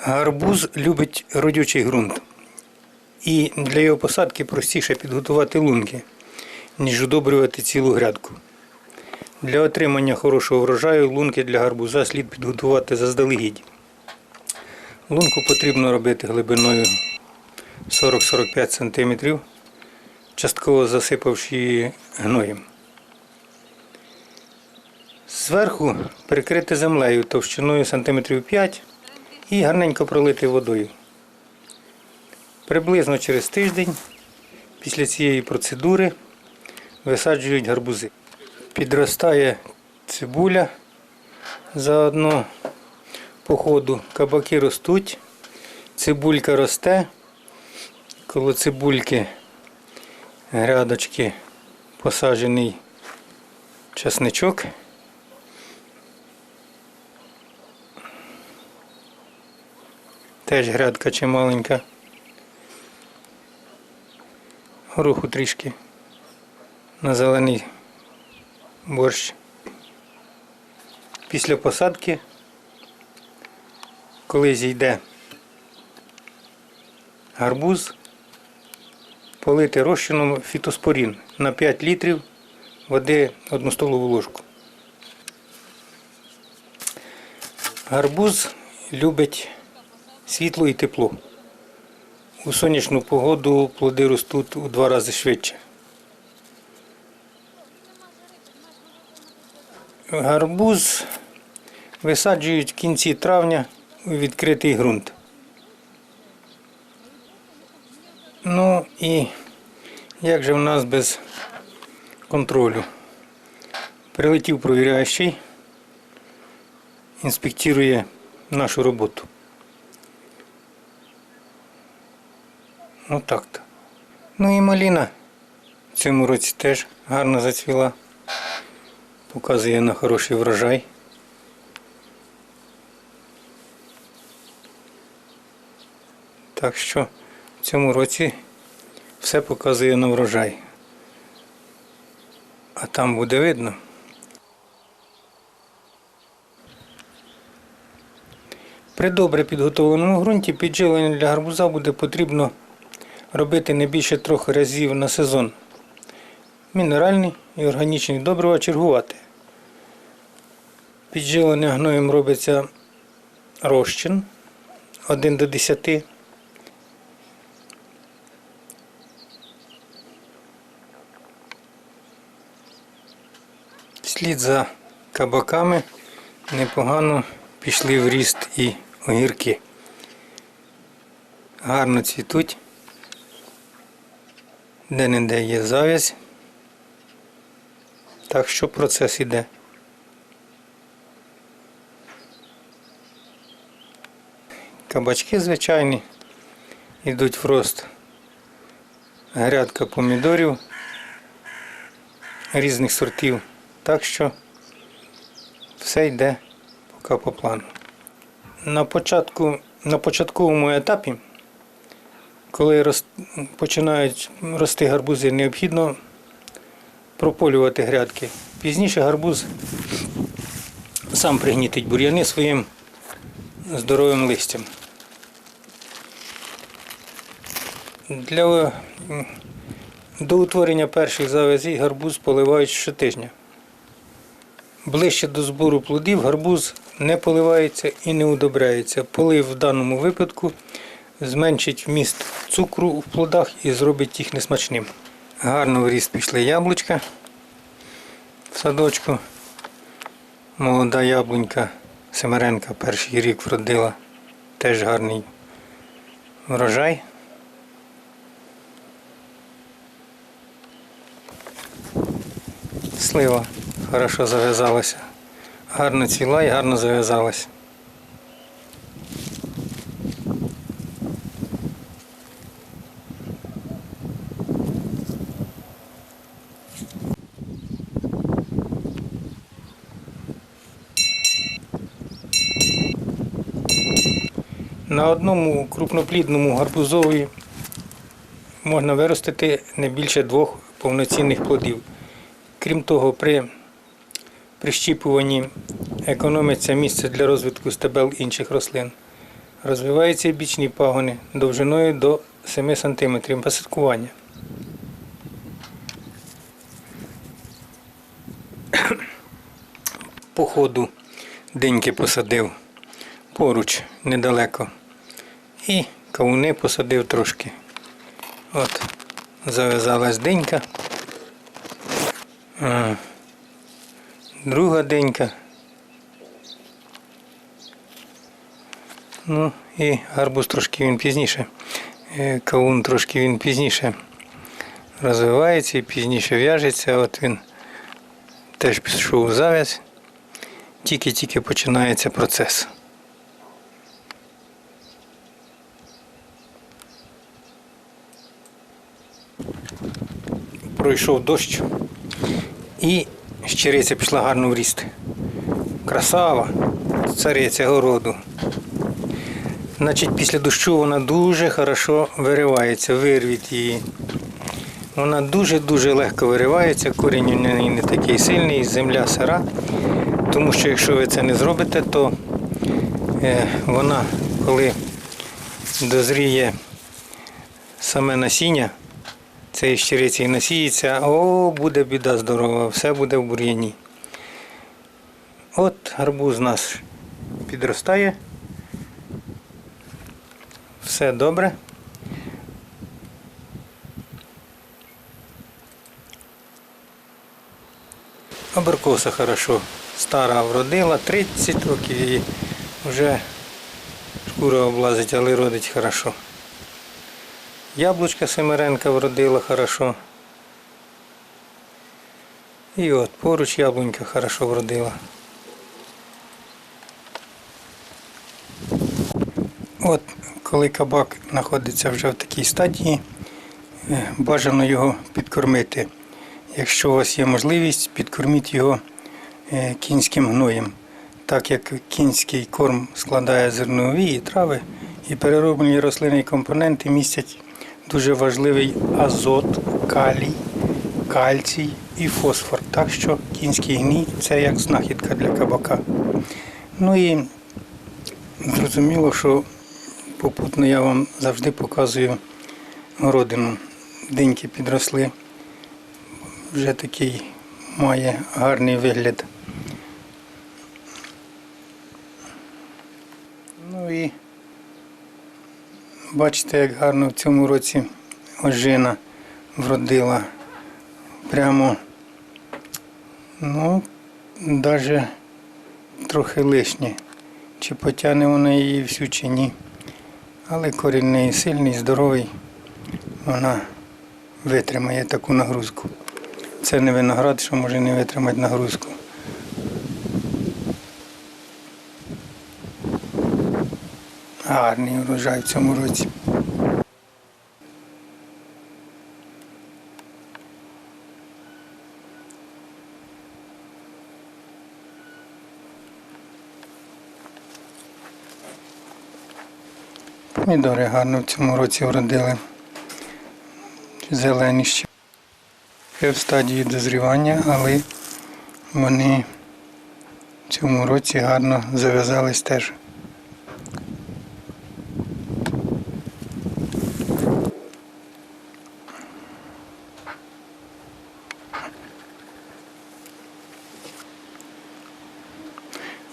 Гарбуз любить родючий ґрунт. І для його посадки простіше підготувати лунки, ніж удобрювати цілу грядку. Для отримання хорошого врожаю лунки для гарбуза слід підготувати заздалегідь. Лунку потрібно робити глибиною 40-45 см, частково засипавши її гноєм. Зверху прикрити землею товщиною сантиметрів 5 і гарненько пролити водою. Приблизно через тиждень після цієї процедури висаджують гарбузи. Підростає цибуля заодно по ходу. Кабаки ростуть, цибулька росте. Коло цибульки грядочки посаджений часничок. Теж грядка чималенька. Гороху трішки на зелений борщ. Після посадки, коли зійде гарбуз, полити розчином фітоспорін на 5 літрів води 1 столову ложку. Гарбуз любить світло і тепло. У сонячну погоду плоди ростуть у два рази швидше. Гарбуз висаджують в кінці травня у відкритий ґрунт. Ну і як же в нас без контролю? Прилетів провіряючий, інспектує нашу роботу. Ну так то. Ну і маліна в цьому році теж гарно зацвіла. Показує на хороший врожай. Так що в цьому році все показує на врожай. А там буде видно. При добре підготовленому ґрунті підживлення для гарбуза буде потрібно робити не більше трьох разів на сезон. Мінеральні і органічні добрива чергувати. Підживлення гноєм робиться розчин 1 до 10. Слід за кабаками непогано пішли в ріст і огірки. Гарно цвітуть. Де-не-де є завязь. Так що процес іде. Кабачки звичайні йдуть в рост. Грядка помідорів різних сортів. Так що все йде поки по плану. На початку, на початковому етапі, коли роз, починають рости гарбузи, необхідно прополювати грядки. Пізніше гарбуз сам пригнітить бур'яни своїм здоровим листям. Для до утворення перших завязей гарбуз поливають щотижня. Ближче до збору плодів гарбуз не поливається і не удобряється. Полив в даному випадку зменшить вміст цукру в плодах і зробить їх несмачним. Гарно в ріст пішли яблучка в садочку. Молода яблунька Семеренка перший рік вродила. Теж гарний врожай. Слива хорошо зав'язалася. Гарно цвіла і гарно зав'язалася. На одному крупноплідному гарбузові можна виростити не більше двох повноцінних плодів. Крім того, при прищіпуванні економиться місце для розвитку стебел інших рослин. розвиваються бічні пагони довжиною до 7 см посадкування. По ходу деньки посадив поруч недалеко. І кавуни посадив трошки. От, зав'язалась денька. Друга денька. Ну і гарбуз трошки він пізніше. Е, Кавун трошки він пізніше розвивається і пізніше в'яжеться. От він теж пішов зав'язь. Тільки-тільки починається процес. Пройшов дощ і щириця пішла гарно в. Красава, цариця городу. Значить, після дощу вона дуже хорошо виривається, вирвіть її. Вона дуже-дуже легко виривається, корінь у неї не такий сильний, земля сира. Тому що якщо ви це не зробите, то е, вона, коли дозріє саме насіння, цієї щириці і насіється, о, буде біда здорова, все буде в бур'яні. От гарбуз наш підростає. Все добре. Аберкоса хорошо. Стара вродила, 30 років її вже шкура облазить, але родить хорошо. Яблучка Семеренка вродила хорошо. І от поруч яблунька хорошо вродила. От коли кабак знаходиться вже в такій стадії, е, бажано його підкормити. Якщо у вас є можливість, підкорміть його е, кінським гноєм. Так як кінський корм складає зернові і трави, і перероблені рослинні компоненти містять дуже важливий азот, калій, кальцій і фосфор. Так що кінський гній це як знахідка для кабака. Ну і зрозуміло, що попутно я вам завжди показую городину. Деньки підросли. Вже такий має гарний вигляд. Ну і бачите, як гарно в цьому році ожина вродила. Прямо, ну, навіть трохи лишнє. Чи потягне вона її всю чи ні. Але корінь неї сильний, здоровий, вона витримає таку нагрузку. Це не виноград, що може не витримати нагрузку. Гарний урожай в цьому році. Помідори гарно в цьому році вродили. Зелені ще. Ще в стадії дозрівання, але вони в цьому році гарно зав'язались теж.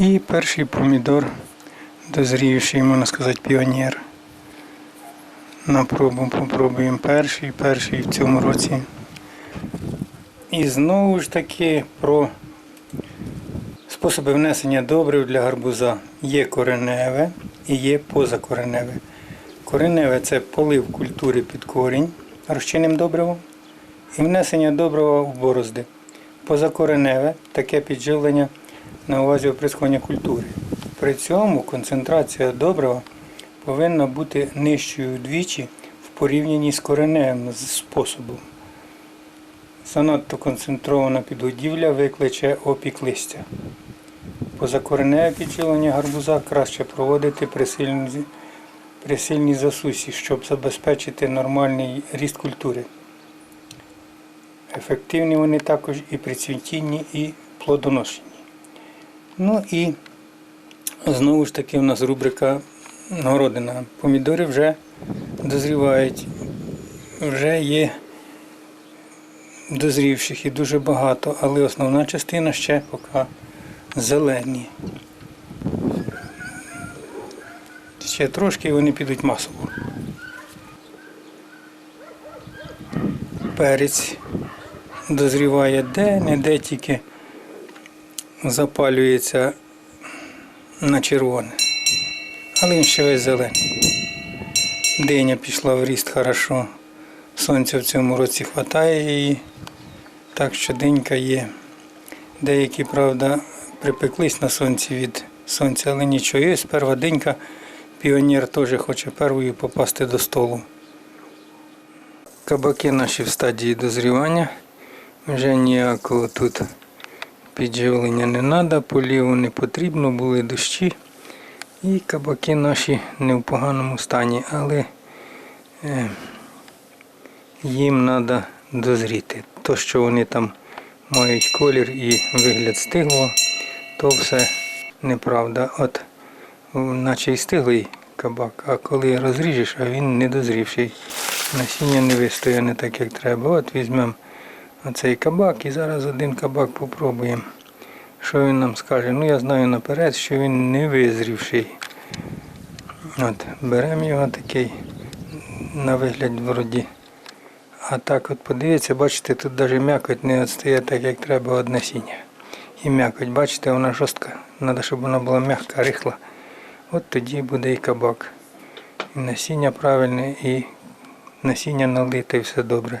І перший помідор, дозрівший, можна сказати, піонер. На пробу попробуємо перший, перший в цьому році. І знову ж таки про способи внесення добрив для гарбуза. Є кореневе і є позакореневе. Кореневе це полив культури під корінь розчинним добривом і внесення добрива в борозди. Позакореневе таке підживлення на увазі оприскування культури. При цьому концентрація добрива повинна бути нижчою вдвічі в порівнянні з кореневим способом. Занадто концентрована підгодівля викличе опік листя. Позакореневе підживлення гарбуза краще проводити при сильній, при сильній засусі, щоб забезпечити нормальний ріст культури. Ефективні вони також і при цвітінні, і плодоношенні. Ну і знову ж таки у нас рубрика городина. Помідори вже дозрівають. Вже є дозрівших і дуже багато, але основна частина ще поки зелені. Ще трошки і вони підуть масово. Перець дозріває де, не де тільки запалюється на червоне. Але він ще весь зелений. Диня пішла в ріст хорошо. Сонця в цьому році вистачає її. Так що денька є. Деякі, правда, припеклись на сонці від сонця, але нічого. Є перша денька, піонер теж хоче першою попасти до столу. Кабаки наші в стадії дозрівання. Вже ніякого тут підживлення не треба, поліву не потрібно, були дощі. І кабаки наші не в поганому стані, але е, їм треба дозріти. То, що вони там мають колір і вигляд стиглого, то все неправда. От наче й стиглий кабак, а коли розріжеш, а він не дозрівший. Насіння не вистояне так, як треба. От візьмемо оцей кабак і зараз один кабак попробуємо. Що він нам скаже? Ну я знаю наперед, що він не визрівший. От, беремо його такий на вигляд вроді. А так от подивіться, бачите, тут навіть м'якоть не відстає так, як треба від насіння. І м'якоть, бачите, вона жорстка. Треба, щоб вона була м'яка, рихла. От тоді буде і кабак. І насіння правильне, і насіння налите, і все добре.